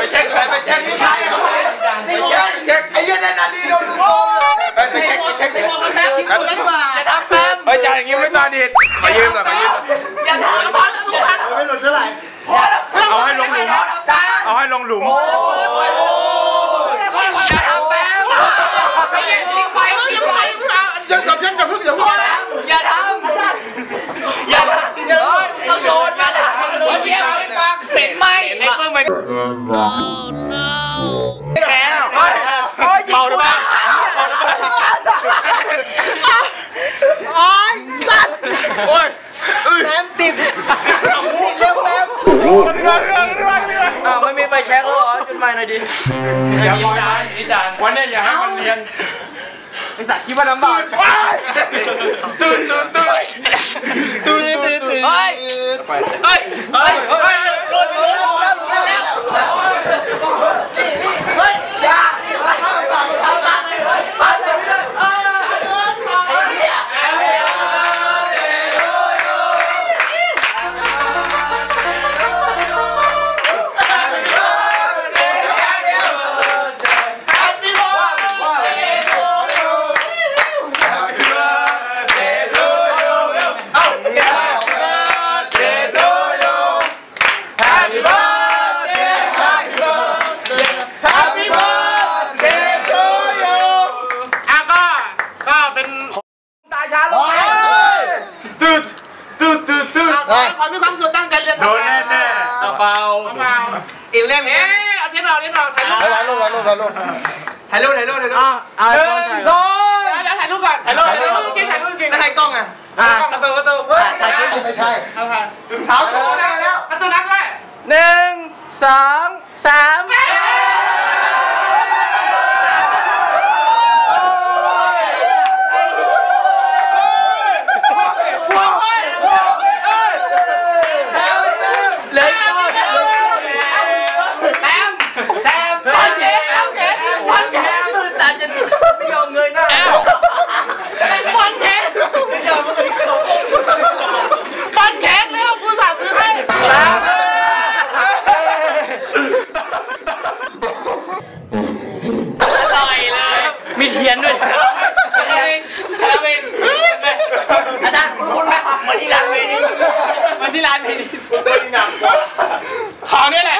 ไปเช็คไปเช็คมีไฟอะไปเช็คเช็คไอ้ยันนาดีโดนลูกไปเช็คไปเช็คไปไม่มองกันแบงครับดีกว่าอย่าทำแบงเฮ้ยจ่ายอย่างงี้ไม่ตาดีขอยืมหน่อยขอยืมอย่าทำพันทุกพันไม่หลุดเท่าไหร่เอาให้ลงหลุมเอาให้ลงหลุม อย่าทำแบงไม่อย่าทิ้งไปอย่าไป ยังกับยังกับพึ่งอย่าพึ่ง อย่าทำอย่าทำต้องโดนนะเยี่ยมปากปิดไม่ ไอ้เพิ่งมันแกเฮ้ยเฮ้ยเบาหรือเปล่าโอ้ยสัตว์โอ้ยเอ้ยแอมติดติดเร็วแอมเรื่องเรื่องเรื่องเรื่องอ้าวไม่มีไฟแช็กแล้วเหรอจุดใหม่หน่อยดิอย่าปล่อยจานนี่จานวันนี้อย่าให้มันเรียนไอสัตว์คิดว่าน้ำบาด อีกเล่มเอ๊ะเอาเทียนออกเทียนออกถ่ายรูปถ่ายรูปถ่ายรูปถ่ายรูปถ่ายรูปถ่ายรูปถ่ายรูปอ่าอ่าหนึ่งสองเดี๋ยวถ่ายรูปก่อนถ่ายรูปถ่ายรูปจริงถ่ายรูปจริงแล้วถ่ายกล้องอะอ่าประตูประตูถ่ายรูปไม่ใช่เอาค่ะเท้าประตูนับแล้วประตูนับด้วยหนึ่งสองสาม เลยก้อน แบม แทม วันเก๋แล้วเก๋วันเก๋ ตื่นตาจะไม่ยอมเงยหน้า วันเก๋วันเก๋แล้วกูสั่งซื้อให้อร่อยเลย มีเทียนด้วยเองเองอาจารย์คุณคุณไหมเหมือนที่ร้านเมนี่ เหมือนที่ร้า